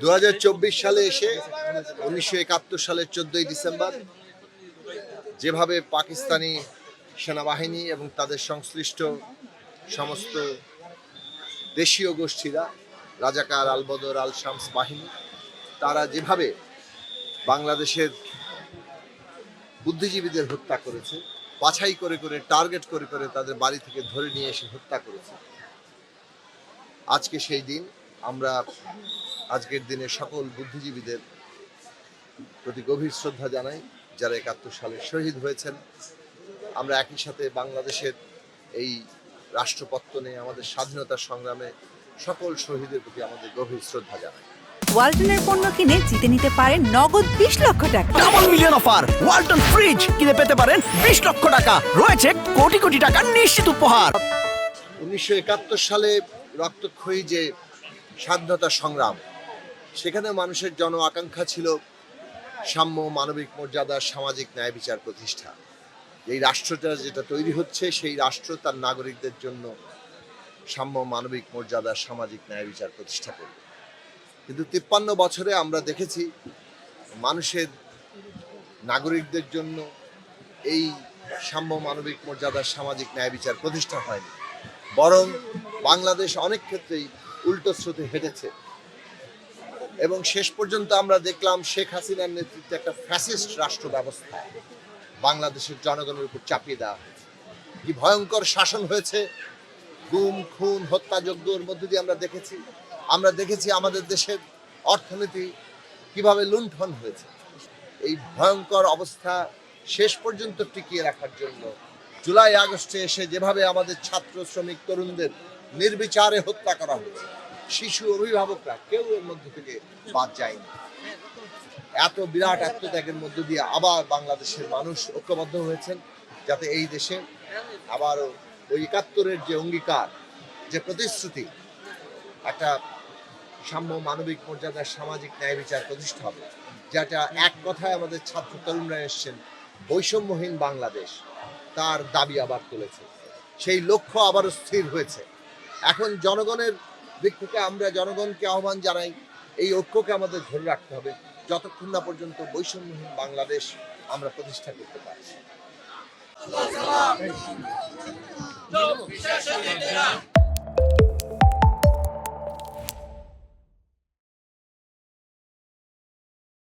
দুহাজার চব্বিশ সালে এসে উনিশশো একাত্তর সালের চোদ্দই ডিসেম্বর যেভাবে পাকিস্তানি সেনাবাহিনী এবং তাদের সংশ্লিষ্ট সমস্ত দেশীয় গোষ্ঠীরা রাজাকার আলবদর আল শামস বাহিনী, তারা যেভাবে বাংলাদেশের বুদ্ধিজীবীদের হত্যা করেছে বাছাই করে করে টার্গেট করে করে তাদের বাড়ি থেকে ধরে নিয়ে এসে হত্যা করেছে। আজকে সেই দিন আমরা আজকের দিনে সকল বুদ্ধিজীবীদের প্রতি গভীর শ্রদ্ধা জানাই, যারা একাত্তর সালে শহীদ হয়েছেন। আমরা একই সাথে বাংলাদেশের এই রাষ্ট্রপত্তনে, আমাদের স্বাধীনতা সংগ্রামে সকল শহীদের প্রতি আমাদের গভীর শ্রদ্ধা জানাই। ওয়ালটনের পণ্য কিনে জিতে নিতে পারেন নগদ বিশ লক্ষ টাকা। Double million offer Walton fridge কিনে পেতে পারেন বিশ লক্ষ টাকা। রয়েছে কোটি কোটি টাকার নিশ্চিত উপহার। উনিশশো একাত্তর সালে রক্তক্ষয়ী যে স্বাধীনতা সংগ্রাম সেখানে মানুষের জন আকাঙ্ক্ষা ছিল সাম্য মানবিক মর্যাদা সামাজিক ন্যায় বিচার প্রতিষ্ঠা। এই রাষ্ট্রটা যেটা তৈরি হচ্ছে সেই রাষ্ট্র তার নাগরিকদের জন্য সাম্য মানবিক মর্যাদা সামাজিক ন্যায় বিচার প্রতিষ্ঠা করবে। কিন্তু তিপ্পান্ন বছরে আমরা দেখেছি মানুষের নাগরিকদের জন্য এই সাম্য মানবিক মর্যাদা সামাজিক ন্যায় বিচার প্রতিষ্ঠা হয়নি। বরং বাংলাদেশ অনেক ক্ষেত্রেই উল্টো স্রোতে হেঁটেছে। এবং শেষ পর্যন্ত আমরা দেখলাম শেখ হাসিনার নেতৃত্বে একটা ফ্যাসিস্ট রাষ্ট্র ব্যবস্থা বাংলাদেশের জনগণের উপর চাপিয়ে দেওয়া হয়েছে। কি ভয়ঙ্কর শাসন হয়েছে গুম, খুন হত্যাযজ্ঞর মধ্য দিয়ে আমরা দেখেছি। আমরা দেখেছি আমাদের দেশের অর্থনীতি কীভাবে লুণ্ঠন হয়েছে। এই ভয়ঙ্কর অবস্থা শেষ পর্যন্ত টিকিয়ে রাখার জন্য জুলাই, আগস্টে এসে যেভাবে আমাদের ছাত্র, শ্রমিক, তরুণদের নির্বিচারে হত্যা করা হয়েছে, শিশু অভিভাবকরা কেউ এর মধ্যে থেকে বাদ যায়নি। এত বিরাট আত্মত্যাগের মধ্য দিয়ে আবার বাংলাদেশের মানুষ ঐক্যবদ্ধ হয়েছেন, যাতে এই দেশে আবারও ওই একাত্তরের যে অঙ্গীকার, যে প্রতিশ্রুতি, একটা সাম্য মানবিক মর্যাদা সামাজিক ন্যায় বিচার প্রতিষ্ঠা হবে, যেটা এক কথায় আমাদের ছাত্র তরুণরা এসছেন, বৈষম্যহীন বাংলাদেশ, তার দাবি আবার তুলেছে। সেই লক্ষ্য আবারও স্থির হয়েছে। এখন জনগণের দিক থেকে আমরা জনগণকে আহ্বান জানাই, এই ঐক্যকে আমাদের ধরে রাখতে হবে, যতক্ষণ না পর্যন্ত বৈষম্যহীন বাংলাদেশ আমরা প্রতিষ্ঠা করতে পারছি। বিশেষ অতিথিরা